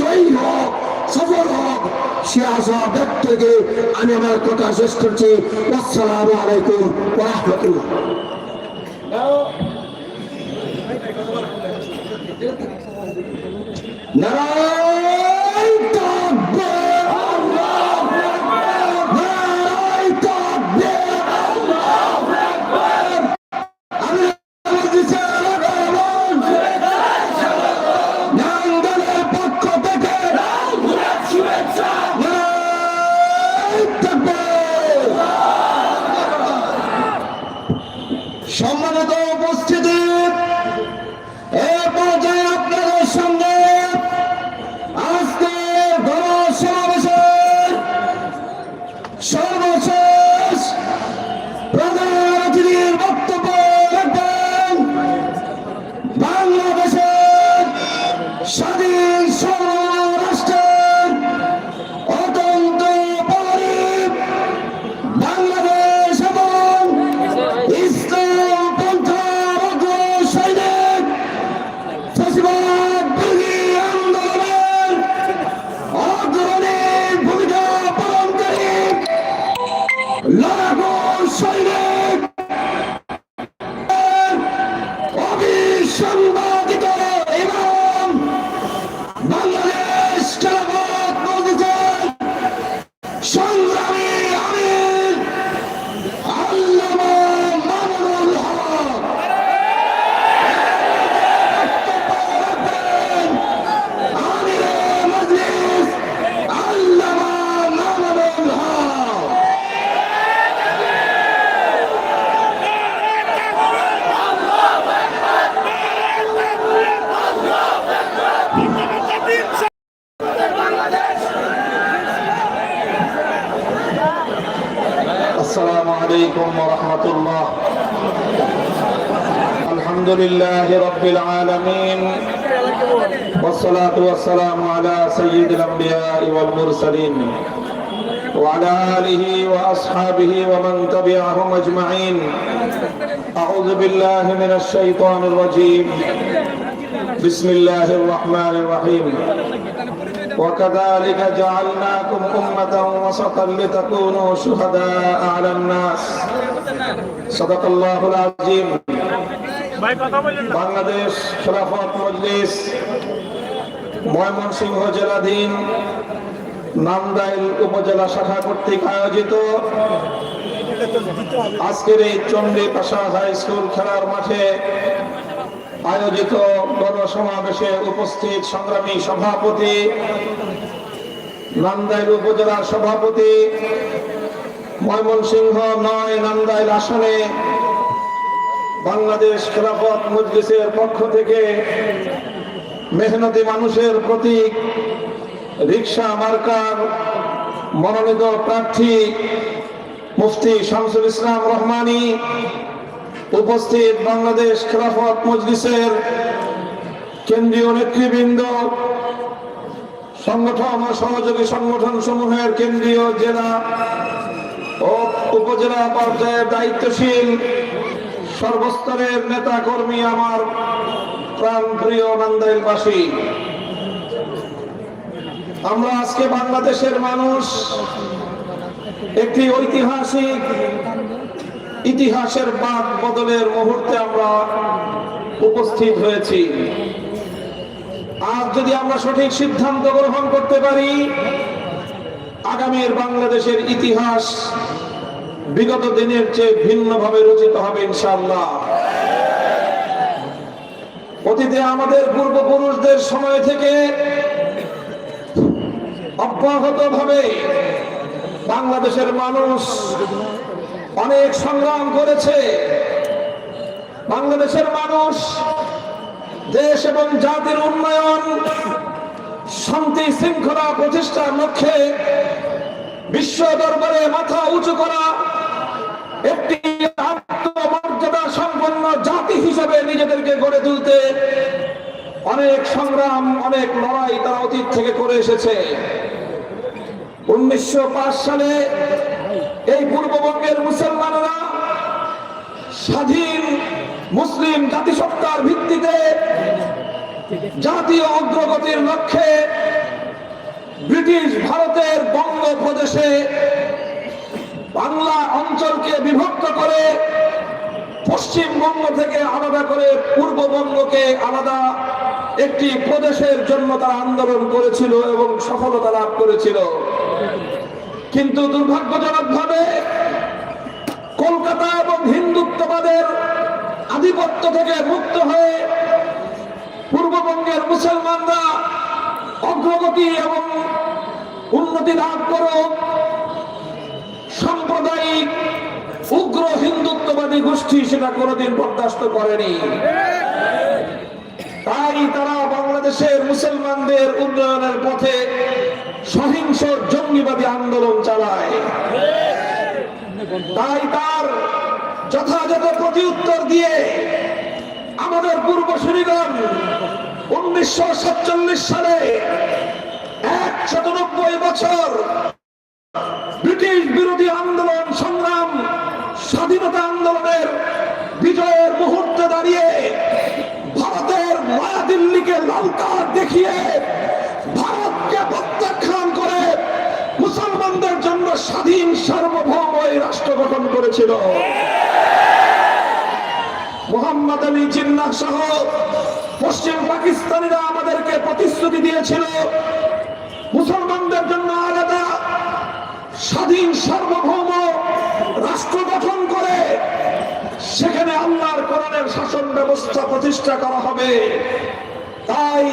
জয়ী হোক, সফল হোক, সে আশা ব্যক্ত থেকে আমি আমার কথা শেষ করছি। আসসালামু আলাইকুম রহমতুল্লাহ। নারায়ণ! الحمد لله رب العالمين والصلاة والسلام على سيد الأنبياء والمرسلين وعلى آله وأصحابه ومن تبعهم أجمعين أعوذ بالله من الشيطان الرجيم بسم الله الرحمن الرحيم وكذلك جعلناكم أمة وسطا لتكونوا شهداء على الناس صدق الله العظيم বাংলাদেশ খেলাফত মজলিস, ময়মনসিংহ জেলাধীন নামদাইল উপজেলা শাখা কর্তৃক আয়োজিত আজকের এই চণ্ডী পাশা হাই স্কুল খেলার মাঠে আয়োজিত গণসমাবেশে উপস্থিত সংগ্রামী সভাপতি নান্দাইল উপজেলার সভাপতি, ময়মনসিংহ নয় নান্দাইল আসনে বাংলাদেশ খেলাফত মজলিসের পক্ষ থেকে মেহনতি মানুষের প্রতীক রিক্সা মার্কার মনোনীত প্রার্থী মুফতি শামসুল ইসলাম রহমানি উপস্থিত বাংলাদেশ খেলাফত মজলিসের কেন্দ্রীয় নেতৃবৃন্দ, সংগঠন ও সহযোগী সংগঠন সমূহের কেন্দ্রীয় জেলা ও উপজেলা পর্যায়ের দায়িত্বশীল সর্বস্তরের নেতা কর্মী আমার প্রাণ প্রিয় নান্দাইলবাসী আমরা আজকে বাংলাদেশের মানুষ একটি ঐতিহাসিক ইতিহাসের বাদ বদলের মুহূর্তে আমরা উপস্থিত হয়েছি। আজ যদি আমরা সঠিক সিদ্ধান্ত গ্রহণ করতে পারি, আগামীর বাংলাদেশের ইতিহাস বিগত দিনের চেয়ে ভিন্নভাবে রচিত হবে ইনশাআল্লাহ। অতীতে আমাদের পূর্বপুরুষদের সময় থেকে অব্যাহত ভাবে বাংলাদেশের মানুষ অনেক সংগ্রাম করেছে। বাংলাদেশের মানুষ, দেশ এবং জাতির উন্নয়ন, শান্তি শৃঙ্খলা প্রতিষ্ঠার লক্ষ্যে বিশ্ব দরবারে মাথা উঁচু করা একটি আত্মমর্যাদা সম্পন্ন জাতি হিসেবে নিজেদেরকে গড়ে তুলতে অনেক সংগ্রাম, অনেক লড়াই তারা অতীত থেকে করে এসেছে। উনিশশো পাঁচ সালে এই পূর্ববঙ্গের মুসলমানরা স্বাধীন মুসলিম জাতিসত্তার ভিত্তিতে জাতীয় অগ্রগতির লক্ষ্যে ব্রিটিশ ভারতের বঙ্গপ্রদেশে বাংলা অঞ্চলকে বিভক্ত করে পশ্চিমবঙ্গ থেকে আলাদা করে পূর্ববঙ্গকে আলাদা একটি প্রদেশের জন্য তারা আন্দোলন করেছিল এবং সফলতা লাভ করেছিল। কিন্তু দুর্ভাগ্যজনকভাবে কলকাতা এবং হিন্দুত্ববাদের আধিপত্য থেকে মুক্ত হয়ে পূর্ববঙ্গের মুসলমানরা অগ্রগতি এবং উন্নতি লাভ করুক হিন্দুত্ববাদী গোষ্ঠী সেটা কোনোদিন বরদাস্ত করেনি। তাই তারা বাংলাদেশের মুসলমানদের উন্নয়নের পথে সহিংস জঙ্গিবাদী আন্দোলন চালায়। তাই তার যথাযথ প্রতিউত্তর দিয়ে আমাদের পূর্বসূরিগণ উনিশশো সাতচল্লিশ সালে নব্বই বছর ব্রিটিশ বিরোধী আন্দোলন স্বাধীনতা আন্দোলনের বিজয়ের মুহূর্তে দাঁড়িয়ে ভারতের নয়াদিল্লিকে লাল কার্ড দেখিয়ে ভারতকে প্রত্যাখ্যান করে মুসলমানদের জন্য স্বাধীন সার্বভৌম এই রাষ্ট্র গঠন করেছিল। মোহাম্মদ আলী জিন্নাহ সহ পশ্চিম পাকিস্তানিরা আমাদেরকে প্রতিশ্রুতি দিয়েছিল, মুসলমানদের জন্য আলাদা স্বাধীন সার্বভৌম সেখানে আল্লাহর কোরআনের শাসন ব্যবস্থা প্রতিষ্ঠা করা হবে। তাই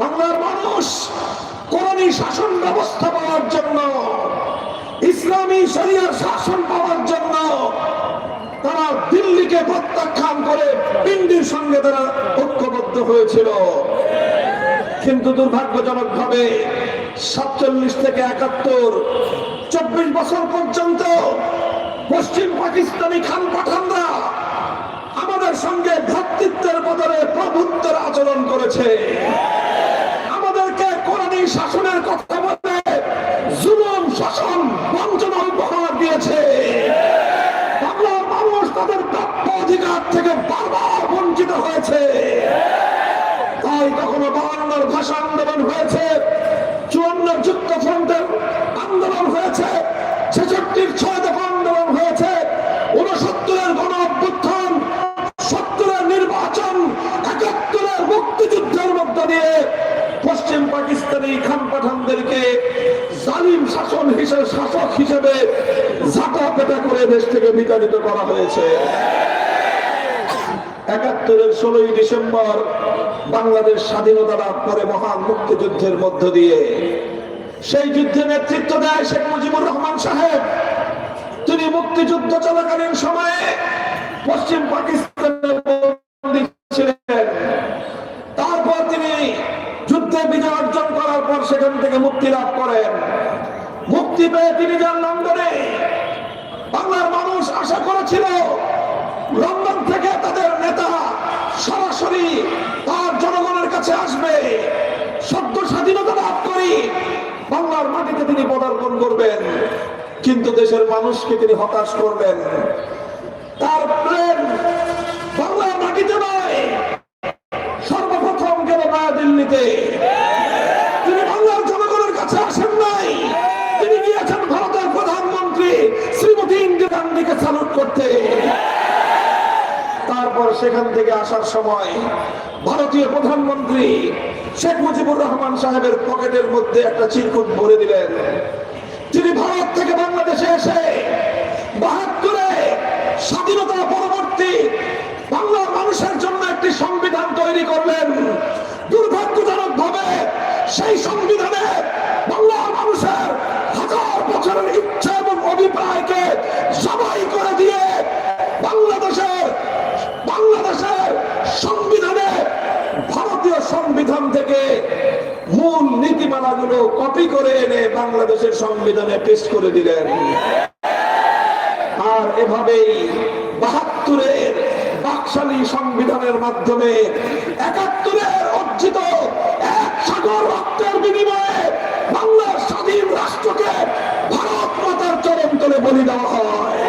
বাংলার মানুষ কোরআনী শাসন ব্যবস্থা পাওয়ার জন্য, ইসলামী শরিয়ার শাসন পাওয়ার জন্য তারা দিল্লিকে প্রত্যাখ্যান করে পিন্ডির সঙ্গে তারা ঐক্যবদ্ধ হয়েছিল। কিন্তু দুর্ভাগ্যজনক ভাবে সাতচল্লিশ থেকে একাত্তর, চব্বিশ বছর পর্যন্ত পশ্চিম পাকিস্তানি খান পাঠানরা আমাদের সঙ্গে ভ্রাতৃত্বের বদলে প্রভুত্বের আচরণ করেছে। আমাদেরকে কোরআনী শাসনের কথা বলে জুলুম, শাসন, বঞ্চনা উপহার দিয়েছে। বাংলার মানুষ তাদের প্রাপ্য অধিকার থেকে বারবার বঞ্চিত হয়েছে। তাই কখনো বাহান্নর ভাষা আন্দোলন হয়েছে। চুয়ান্নর যুক্ত ফ্রন্টের হিসেবে শাসক হিসেবে ঝাঁটা করে দেশ থেকে বিতাড়িত করা হয়েছে। একাত্তরের ষোলোই ডিসেম্বর বাংলাদেশ স্বাধীনতা লাভ করে মহান মুক্তিযুদ্ধের মধ্য দিয়ে। সেই যুদ্ধে নেতৃত্ব দেয় শেখ মুজিবুর রহমান সাহেব। তিনি মুক্তিযুদ্ধ চলাকালীন সময়ে পশ্চিম পাকিস্তানের বন্দী ছিলেন তারপর তিনি যুদ্ধে বিজয় অর্জন করার পর সেখান থেকে মুক্তি লাভ করেন মুক্তি পেয়ে তিনি যান লন্ডনে। বাংলার মানুষ আশা করেছিল লন্ডন থেকে তাদের নেতা সরাসরি তার জনগণের কাছে আসবে। সদ্য স্বাধীনতা লাভ করি, বাংলার মাটিতে তিনি পদার্পণ করবেন। কিন্তু দেশের মানুষকে তিনি হতাশ করবেন। তার প্লেন বাংলার মাটিতে নয় সর্বপ্রথম গেল নয়াদিল্লিতে তিনি বাংলার জনগণের কাছে আসেন নাই তিনি গিয়েছেন ভারতের প্রধানমন্ত্রী শ্রীমতী গান্ধীকে স্যালুট করতে। তারপর সেখান থেকে আসার সময় ভারতীয় প্রধানমন্ত্রী শেখ মুজিবুর রহমান সাহেবের পকেটের মধ্যে একটা চিরকুট ভরে দিলেন। তিনি ভারত থেকে বাংলাদেশে এসে বাহাত্তরে স্বাধীনতা পরবর্তী বাংলার মানুষের জন্য একটি সংবিধান তৈরি করলেন। দুর্ভাগ্যজনক ভাবে সেই সংবিধানে বাংলার মূল নীতিমালাগুলো কপি করে এনে বাংলাদেশের সংবিধানে পেশ করে দিলেন? আর এভাবেই বাহাত্তরের বাকশালী সংবিধানের মাধ্যমে একাত্তরের অর্জিত এক সাগর রক্তের বিনিময়ে বাংলার স্বাধীন রাষ্ট্রকে ভারত মাতার চরম তলে বলি দেওয়া হয়।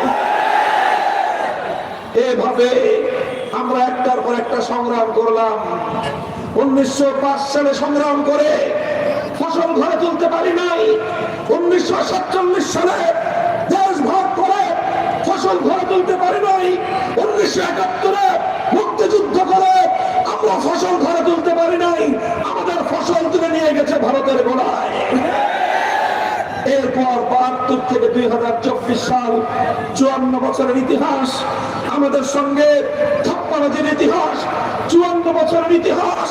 এভাবে আমরা একটার পর একটা সংগ্রাম করলাম। উনিশশো সালে সংগ্রাম করে ফসল ঘরে তুলতে পারি নাই। উনিশশো সাতচল্লিশ সালে দেশ ভাগ করে ফসল ঘরে তুলতে পারি নাই। উনিশশো একাত্তরে মুক্তিযুদ্ধ করে আমরা ফসল ঘরে তুলতে পারি নাই। আমাদের ফসল তুলে নিয়ে গেছে ভারতের এরপর বাহাত্তর থেকে দুই হাজার চব্বিশ সাল চুয়ান্ন বছরের ইতিহাস, আমাদের সঙ্গে ছাপ্পানজির ইতিহাস, চুয়ান্ন বছরের ইতিহাস,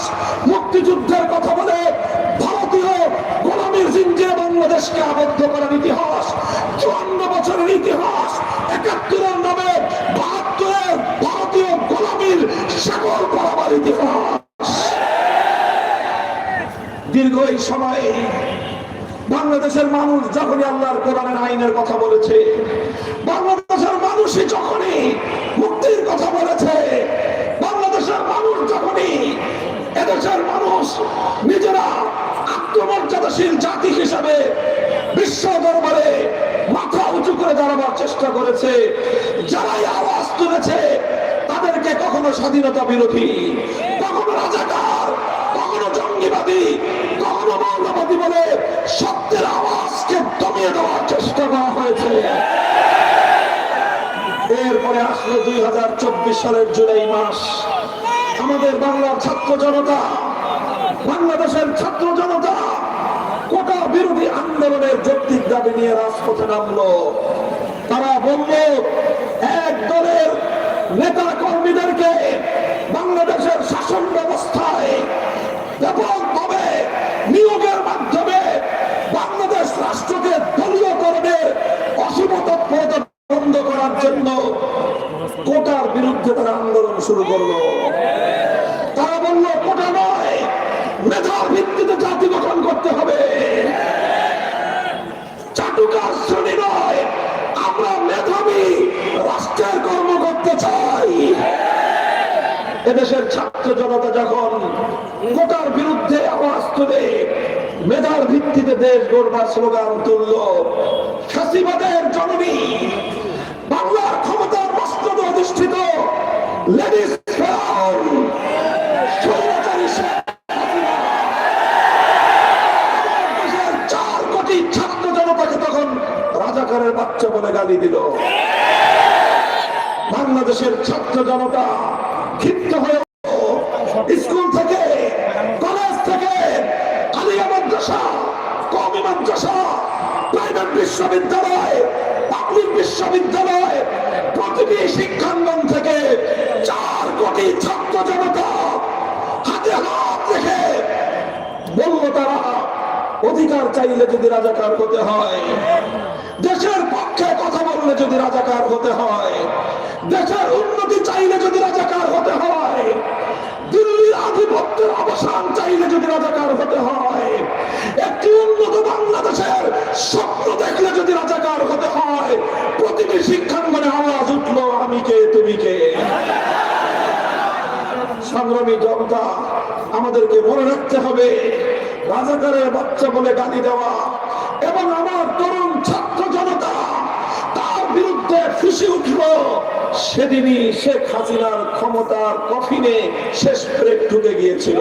মুক্তিযুদ্ধের কথা বলে ভারতীয় গোলামীর জিঞ্জিরে বাংলাদেশকে আবদ্ধ করার ইতিহাস, চুয়ান্ন বছরের ইতিহাস, একাত্তরের নামে বাহাত্তরের ভারতীয় গোলামীর সাগর পড়াবার ইতিহাস। দীর্ঘ এই সময়ে বাংলাদেশের মানুষ যখনই আল্লাহর কোরআনের আইনের কথা বলেছে, বাংলাদেশের মানুষই যখনই মুক্তির কথা বলেছে, বাংলাদেশের মানুষ যখনই এদেশের মানুষ নিজেরা আত্মমর্যাদাশীল জাতি হিসাবে বিশ্ব দরবারে মাথা উঁচু করে দাঁড়াবার চেষ্টা করেছে, যারাই আওয়াজ তুলেছে, তাদেরকে কখনো স্বাধীনতা বিরোধী, কখনো রাজাকার মৌলবাদী বলে সত্যের আওয়াজকে দমিয়ে দেওয়ার চেষ্টা করা হয়েছে। এরপরে আসলো দুই হাজার চব্বিশ সালের জুলাই মাস। আমাদের বাংলার ছাত্র জনতা, বাংলাদেশের ছাত্র জনতা কোটা বিরোধী আন্দোলনের যৌক্তিক দাবি নিয়ে রাজপথে নামলো। তারা বলল, এক দলের নেতা কর্মীদেরকে বাংলাদেশের শাসন ব্যবস্থায় ব্যাপকভাবে নিয়োগের মাধ্যমে বাংলাদেশ রাষ্ট্রকে দলীয়করণের অসীম তৎপরতা বন্ধ করার জন্য তারা আন্দোলন শুরু করল, তারা বলল, কোটা নয়, মেধার ভিত্তিতে জাতি গঠন করতে হবে। চাটুকার শ্রেণি নয়, আমরা মেধাবী রাষ্ট্রের কর্ম করতে চাই। এদেশের ছাত্র জনতা যখন কোটার বিরুদ্ধে আওয়াজ তুলে মেধার ভিত্তিতে দেশ গড়বার স্লোগান তুলল ফাঁসিবাদের জননী বাংলার ক্ষমতার মস্তদ অধিষ্ঠিত লেডিস বাচ্চা বলে গালি দিল। বাংলাদেশের ছাত্র জনতা ক্ষিপ্ত হয়ে স্কুল থেকে, কলেজ থেকে আলিয়া মাদ্রাসা কমি মাদ্রাসা, প্রাইভেট বিশ্ববিদ্যালয় বিশ্ববিদ্যালয় প্রতিটি শিক্ষাঙ্গন থেকে চার কোটি ছাত্র জনতা হাতে হাত রেখে বলল তারা, অধিকার চাইলে যদি রাজাকার হতে হয়, দেশের পক্ষে কথা বললে যদি রাজাকার হতে হয়, দেশের উন্নতি চাইলে যদি রাজাকার হতে হয়। আধিপত্যের অবসান চাইলে যদি রাজাকার হতে হয়, একটি উন্নত বাংলাদেশের স্বপ্ন দেখলে যদি রাজাকার হতে হয়, প্রতিটি শিক্ষাঙ্গনে আওয়াজ উঠল, আমি কে, তুমি কে? সংগ্রামী জনতা, আমাদেরকে মনে রাখতে হবে, রাজাকারের বাচ্চা বলে গালি দেওয়া এবং আমার তরুণ ছাত্র জনতা বিরুদ্ধে ফুসে সেদিনই শেখ হাসিনার ক্ষমতার কফিনে শেষ ব্রেক ঢুকে গিয়েছিল।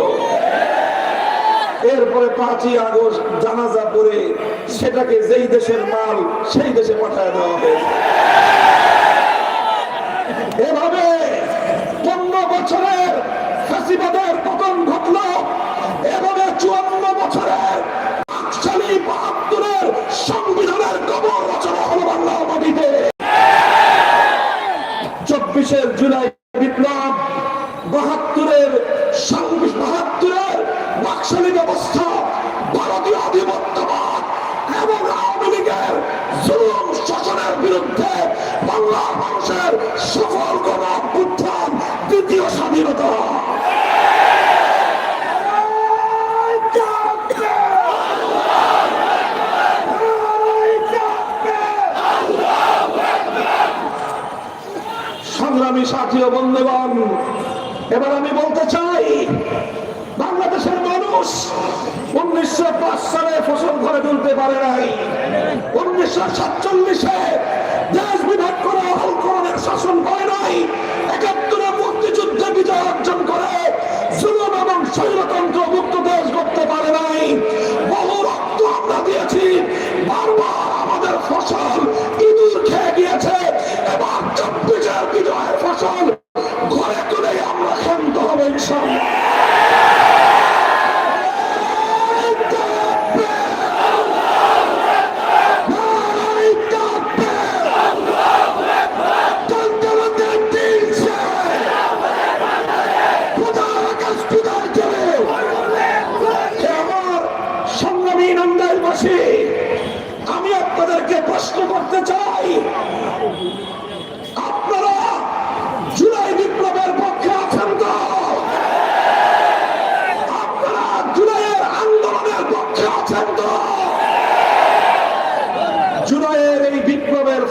এরপরে পাঁচই আগস্ট জানাজা করে সেটাকে যেই দেশের মাল সেই দেশে পাঠায় দেওয়া হয়েছে। এভাবে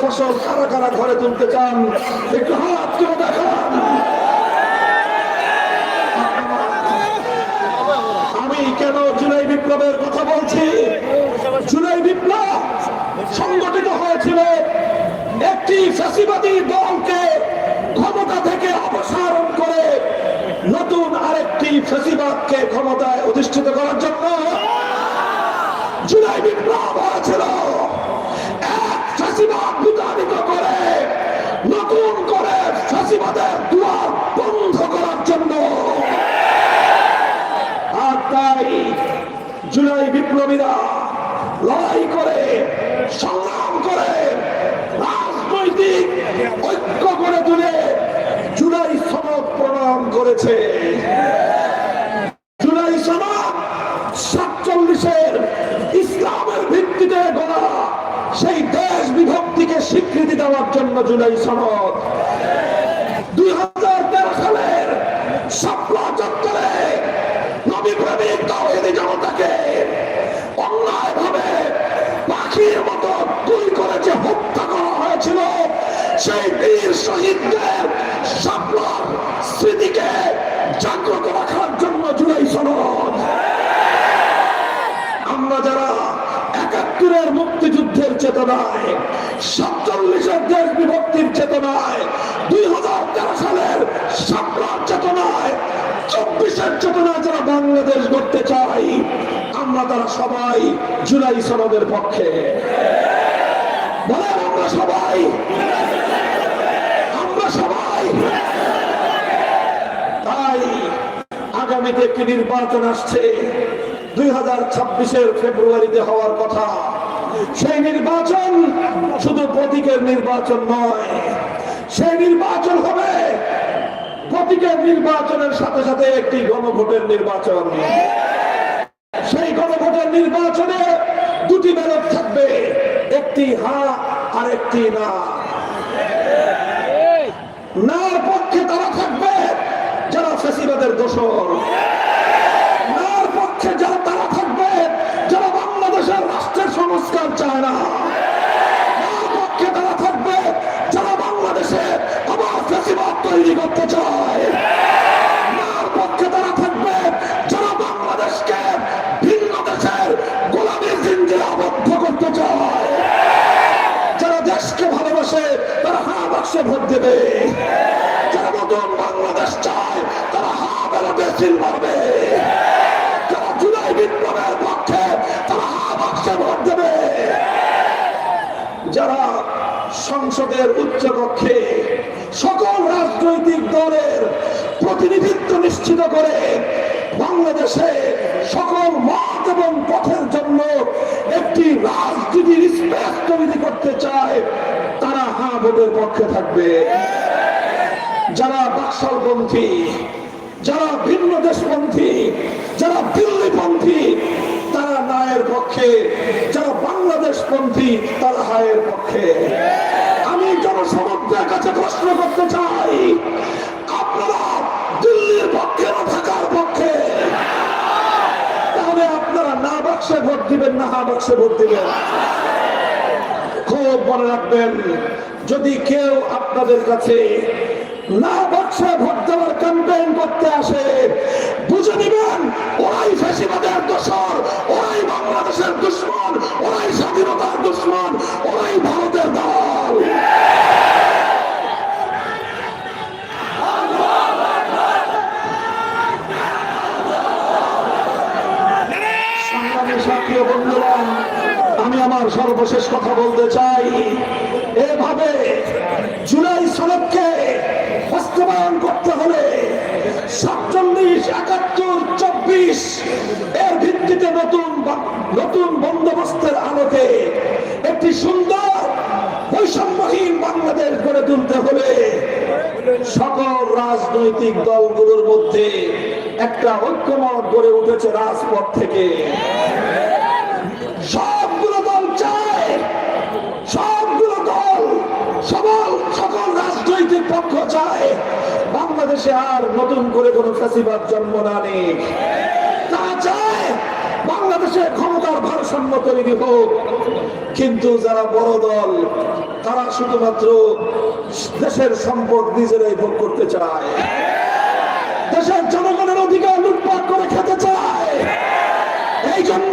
ফসল কারা কারা ঘরে তুলতে চান, একটু হাত করে দেখান। আমি কেন জুলাই বিপ্লবের কথা বলছি? জুলাই বিপ্লব সংগঠিত হয়েছিল একটি ফ্যাসিবাদী দলকে ক্ষমতা থেকে অপসারণ করে নতুন আরেকটি ফ্যাসিবাদকে ক্ষমতায় অধিষ্ঠিত করার জন্য জুলাই বিপ্লব হয়েছিল। বিতাড়িত করে, নতুন করে ফ্যাসিবাদের দুয়ার বন্ধ করার জন্য। আর তাই জুলাই বিপ্লবীরা লড়াই করে, সংগ্রাম করে, রাজনৈতিক ঐক্য করে তুলে জুলাই সনদ প্রণয়ন করেছে। দেওয়ার জন্য জুলাই সনদ। দুই হাজার তেরো সালের শাপলা চত্বরে নবী প্রেমিক তাহিদি জনতাকে অন্যায় ভাবে পাখির মতো গুলি করে যে হত্যা করা হয়েছিল। সেই বীর শহীদদের স্বপ্ন স্মৃতিকে চেতনায় দেশ বিভক্তির চেতনায়, দুই হাজার তেরো সালের চেতনায়, চব্বিশের চেতনায় যারা বাংলাদেশ চাই আমরা তারা সবাই জুলাই সনদের পক্ষে। আমরা সবাই আমরা সবাই। তাই আগামীতে একটি নির্বাচন আসছে, দুই হাজার ছাব্বিশের ফেব্রুয়ারিতে হওয়ার কথা। সেই নির্বাচন শুধু প্রতীকের নির্বাচন নয়। সেই নির্বাচন হবে প্রতীকের নির্বাচনের সাথে সাথে একটি গণভোটের নির্বাচন। সেই গণভোটের নির্বাচনে দুটি ব্যালট থাকবে, একটি হা আর একটি না। পক্ষে তারা থাকবে যারা ফেসিবাদের দোষর। তৈরি করতে চায়। তারা থাকবে। যারা বাংলাদেশকে করতে চায়। যারা দেশকে ভালোবাসে, তারা হা বাক্সে ভোট দেবে। যারা বাংলাদেশ চায়, তারা যারা তারা হা ভোট দেবে। যারা সংসদের উচ্চ কক্ষে সকল রাজনৈতিক দলের প্রতিনিধিত্ব নিশ্চিত করে বাংলাদেশে সকল মত এবং পথের জন্য একটি রাজনীতির স্পেস তৈরি করতে চায়, তারা হা ভোটের পক্ষে থাকবে। যারা বাকশালপন্থী, যারা ভিন্ন দেশপন্থী, যারা দিল্লিপন্থী, তারা নায়ের পক্ষে, যারা বাংলাদেশপন্থী, তারা হায়ের পক্ষে। কাছে প্রশ্ন করতে চাই, আপনারা দিল্লির পক্ষে না থাকার পক্ষে? তাহলে আপনারা না বাক্সে ভোট দিবেন না হা বাক্সে ভোট দিবেন। খুব মনে রাখবেন, যদি কেউ আপনাদের কাছে না বাক্সে ভোট দেওয়ার ক্যাম্পেইন করতে আসে, বুঝে নিবেন, ওরাই ফেসিবাদের দোষর, ওরাই বাংলাদেশের দুশ্মন, ওরাই স্বাধীনতার দুশ্মন, ওরাই ভারতের দল। ও বন্ধুগণ, আমি আমার সর্বশেষ কথা বলতে চাই। এভাবে জুলাই সনদকে বাস্তবায়ন করতে হলে সাতচল্লিশ একাত্তর চব্বিশ এর ভিত্তিতে নতুন নতুন বন্দোবস্তের আলোকে একটি সুন্দর বৈষম্যহীন বাংলাদেশ গড়ে তুলতে হলে সকল রাজনৈতিক দলগুলোর মধ্যে একটা ঐক্যমত গড়ে উঠেছে রাজপথ থেকে। সবগুলো দল সবগুলো দল সবল সকল রাজনৈতিক পক্ষ চায়। বাংলাদেশে আর নতুন করে জন্ম না তা চায় বাংলাদেশে ক্ষমতার ভারসাম্য তৈরি হোক। কিন্তু যারা বড় দল, তারা শুধুমাত্র দেশের সম্পদ নিজেরাই ভোগ করতে চায়। দেশের জনগণের অধিকার লুটপাট করে খেতে চায়। এই জন্য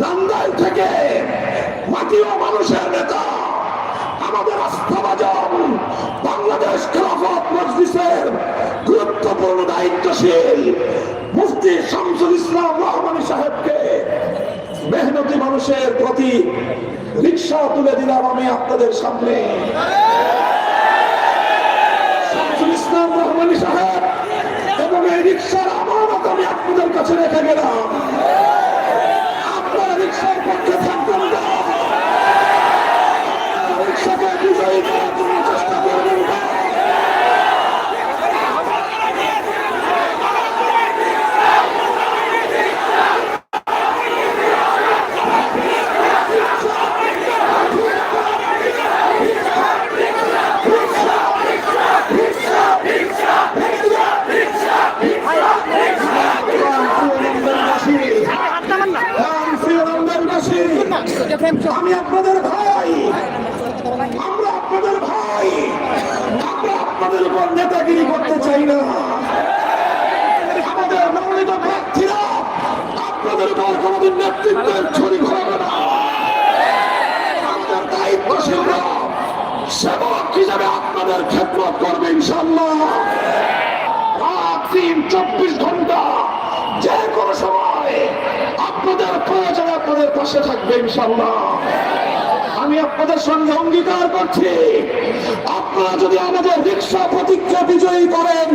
নান্দাইল থেকে মাটি ও মানুষের নেতা, আমাদের আস্থাভাজন বাংলাদেশ খেলাফত মজলিসের গুরুত্বপূর্ণ দায়িত্বশীল মুফতি শামসুল ইসলাম রহমানী সাহেবকে মেহনতি মানুষের প্রতি রিক্সা তুলে দিলাম আমি আপনাদের সামনে। শামসুল ইসলাম রহমানী সাহেব, এবং এই রিক্সার আমানত আমি আপনাদের কাছে রেখে গেলাম আপনারা রিক্সার পক্ষে থাকবেন না রিক্সাকে বিজয়ী করার জন্য চেষ্টা করবেন না আমি আপনাদের ভাই আমরা আপনাদের ভাই আমরা আপনাদের উপর নেতাগিরি করতে চাই না আমাদের মনোনীত প্রার্থীরা আপনাদের উপর কোনোদিন নেতৃত্বের ছড়ি ঘোরাবে না আমাদের দায়িত্বশীলরা সেবক হিসাবে আপনাদের খেদমত করবে ইনশাল্লাহ চব্বিশ ঘণ্টা যে কোনো সময় আপনাদের প্রয়োজনে আপনাদের পাশে থাকবে ইনশাল্লাহ আমি আপনাদের সঙ্গে অঙ্গীকার করছি, আপনারা যদি আমাদের রিক্সা প্রতিজ্ঞা বিজয়ী করেন,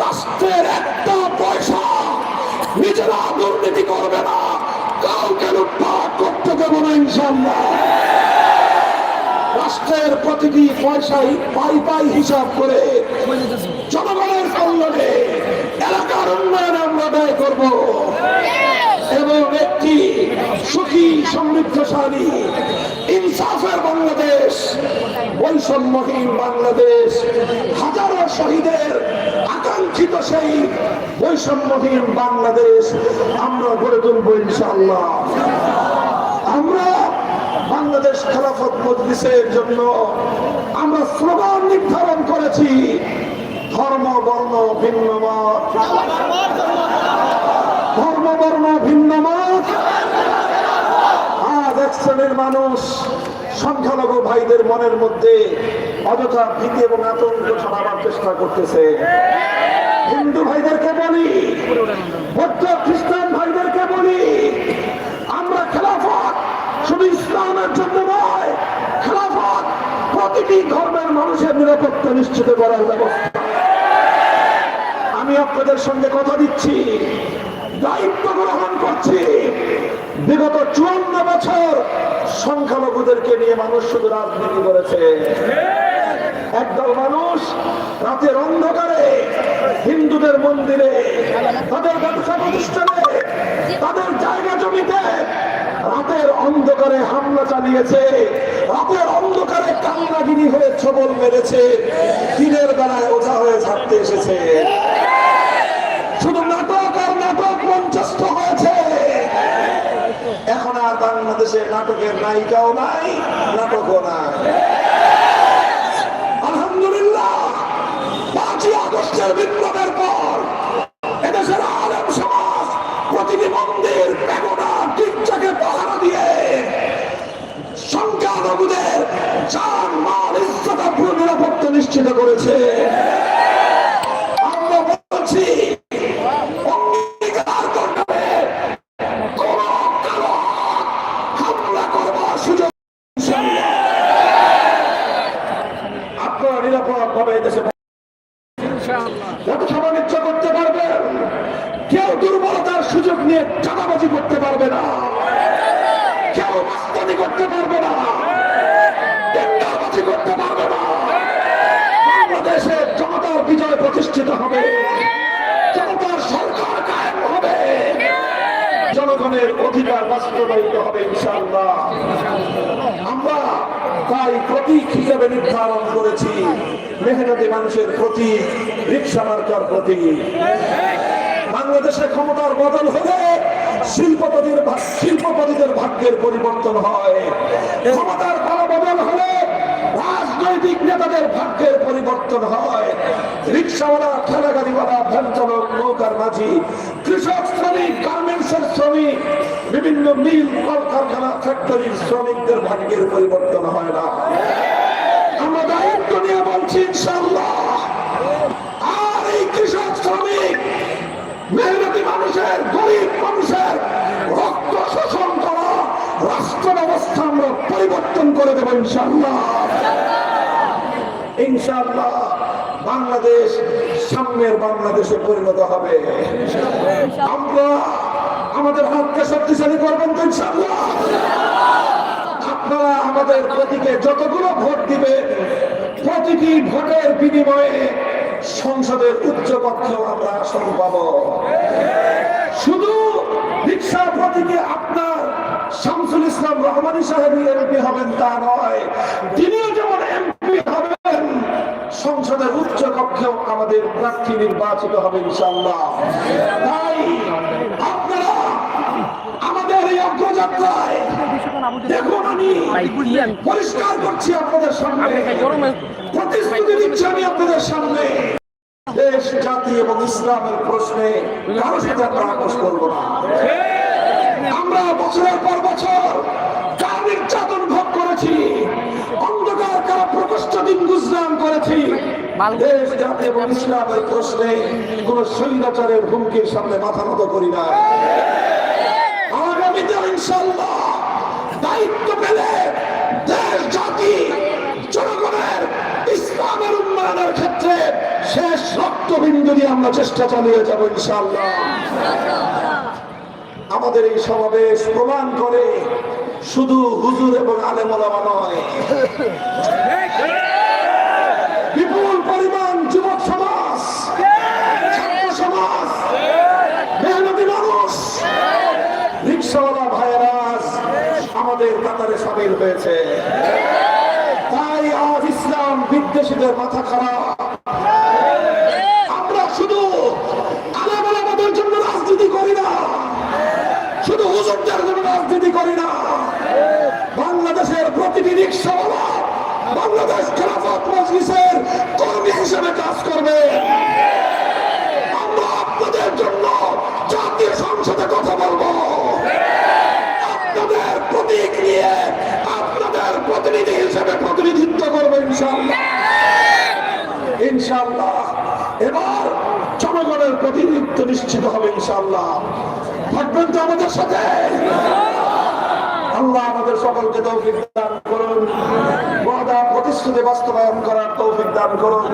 রাষ্ট্রের একটা পয়সা নিজেরা দুর্নীতি করবে না, কাউকে লুটপাট করতে দেবো না ইনশাল্লাহ রাষ্ট্রের প্রতিটি পয়সাই পাই পাই হিসাব করে জনগণের কল্যাণে এলাকার উন্নয়নে আমরা ব্যয় করব। এবং একটি সুখী, সমৃদ্ধশালী, ইনসাফের বাংলাদেশ, বৈষম্যহীন বাংলাদেশ, হাজারো শহীদের আকাঙ্ক্ষিত সেই বৈষম্যহীন বাংলাদেশ আমরা গড়ে তুলব ইনশাআল্লাহ। আমরা বাংলাদেশ খেলাফত মজলিসের জন্য আমরা স্লোগান নির্ধারণ করেছি, ধর্ম, বর্ণ ভিন্ন ধর্ম, বর্ণ ভিন্ন আজ এক শ্রেণির মানুষ সংখ্যালঘু ভাইদের মনের মধ্যে অযথা ভীতি এবং আতঙ্ক ছড়াবার চেষ্টা করতেছে। হিন্দু ভাইদেরকে বলি, বৌদ্ধ, খ্রিস্টান ভাইদেরকে বলি শুধু ইসলামের জন্য নয়, খেলাফত প্রতিটি ধর্মের মানুষের নিরাপত্তা নিশ্চিত করার ব্যবস্থা। আমি আপনাদের সঙ্গে কথা দিচ্ছি, দায়িত্ব গ্রহণ করছি। বিগত চুয়ান্ন বছর সংখ্যালঘুদেরকে নিয়ে মানুষ শুধু রাজনীতি করেছে। একদল মানুষ রাতের অন্ধকারে হিন্দুদের মন্দিরে, তাদের ব্যবসা প্রতিষ্ঠানে, তাদের জায়গা জমিতে রাতের অন্ধকারে হামলা চালিয়েছে। রাতের অন্ধকারে কান্নাগিরি হয়ে ছবল মেরেছে। দিনের বেলায় ওঝা হয়ে ছাড়তে এসেছে। শুধু নাটক আর নাটক মঞ্চস্থ হয়েছে। এখন আর বাংলাদেশে নাটকের নায়িকাও নাই, নাটকও নাই। আলহামদুলিল্লাহ, পাঁচই আগস্টের বিপ্লবের পর প্রতিষ্ঠিত করেছে। করতে পারবে কেউ দুর্বলতার সুযোগ নিয়ে চাঁদাবাজি করতে পারবে না। কেউ করতে পারবে না। প্রতিষ্ঠিত হবে। জনতার সরকার কায়েম হবে। জনগণের অধিকার বাস্তবায়িত হবে ইনশাআল্লাহ। আমরা তাই প্রতীক হিসেবে নির্ধারণ করেছি। মেহনতি মানুষের প্রতীক, রিক্সা মার্কার প্রতীক। বাংলাদেশে ক্ষমতার বদল হলে শিল্পপতির শিল্পপতিদের ভাগ্যের পরিবর্তন হয়। ক্ষমতার রাজনৈতিক নেতাদের ভাগ্যের পরিবর্তন হয়। রিক্সাওয়ালা ঠেলা গাড়িওয়ালা ভ্যান চালক নৌকার মাঝি, কৃষক, শ্রমিক, গার্মেন্টসের শ্রমিক, বিভিন্ন মিল, কলকারখানা, ফ্যাক্টরির শ্রমিকদের ভাগ্যের পরিবর্তন হয় না। আমরা দায়িত্ব নিয়ে বলছি ইনশাল্লাহ আর এই কৃষক, শ্রমিক, মেহনতি মানুষের, গরিব মানুষের রক্ত শোষণ করা রাষ্ট্র ব্যবস্থা আমরা পরিবর্তন করে দেবো ইনশাল্লাহ ইনশাল্লাহ বাংলাদেশ সামনের বাংলাদেশে পরিণত হবে। আমরা আমাদের হাতকে শক্তিশালী করবেন তো ইনশাল্লাহ আপনারা আমাদের প্রতীকে যতগুলো ভোট দিবে প্রতিটি ভোটের বিনিময়ে সংসদের উচ্চ কক্ষেও আমরা আসন পাব। শুধু রিক্সা প্রতীকে আপনার শামসুল ইসলাম রহমানী সাহেব এমপি হবেন তা নয়, তিনিও যেমন এমপি হবেন সংসদের উচ্চ কক্ষেও আমাদের প্রার্থী নির্বাচিত হবে তাই আপনারা আমাদের এই অগ্রযাত্রায় দেখুন আমি পরিষ্কার করছি আপনাদের সামনে। প্রতিশ্রুতি দিচ্ছি আমি আপনাদের সামনে। দেশ, জাতি এবং ইসলামের প্রশ্নে কারও সাথে আমরা করব না। আমরা বছরের পর বছর কার নির্যাতন ভোগ করেছি দিন গুজরান করেছি। দেশ জাতি এবং ইসলামের প্রশ্নে কোন স্বৈরাচারের হুমকির সামনে মাথা নত করি না আগামীতে ইনশাল্লাহ দায়িত্ব পেলে দেশ জাতি জনগণের ইসলামের উন্নয়নের ক্ষেত্রে শেষ রক্তবিন্দু দিয়ে আমরা চেষ্টা চালিয়ে যাব ইনশাল্লাহ আমাদের এই সমাবেশ প্রমাণ করে শুধু হুজুর এবং আলেমলামা নয়। আমাদের কাতারে সামিল হয়েছে। তাই আজ ইসলাম বিদ্বেষীদের মাথা খারাপ। আমরা শুধু জন্য রাজনীতি করি না। শুধু হুজুরদের জন্য রাজনীতি করি না। বাংলাদেশের প্রতিটি রিক্সাওয়ালা বাংলাদেশ খেলাফত মজলিসের কর্মী হিসেবে কাজ করবে। আমরা আপনাদের জন্য জাতীয় সংসদে কথা বলব। প্রতিনিধি হিসেবে প্রতিনিধিত্ব করব ইনশাল্লাহ ইনশাল্লাহ এবার জনগণের প্রতিনিধিত্ব নিশ্চিত হবে ইনশাল্লাহ থাকবেন তো আমাদের সাথে। আল্লাহ আমাদের সকলকে তৌফিক দান করুন। ওয়াদা, প্রতিশ্রুতি বাস্তবায়ন করার তৌফিক দান করুন।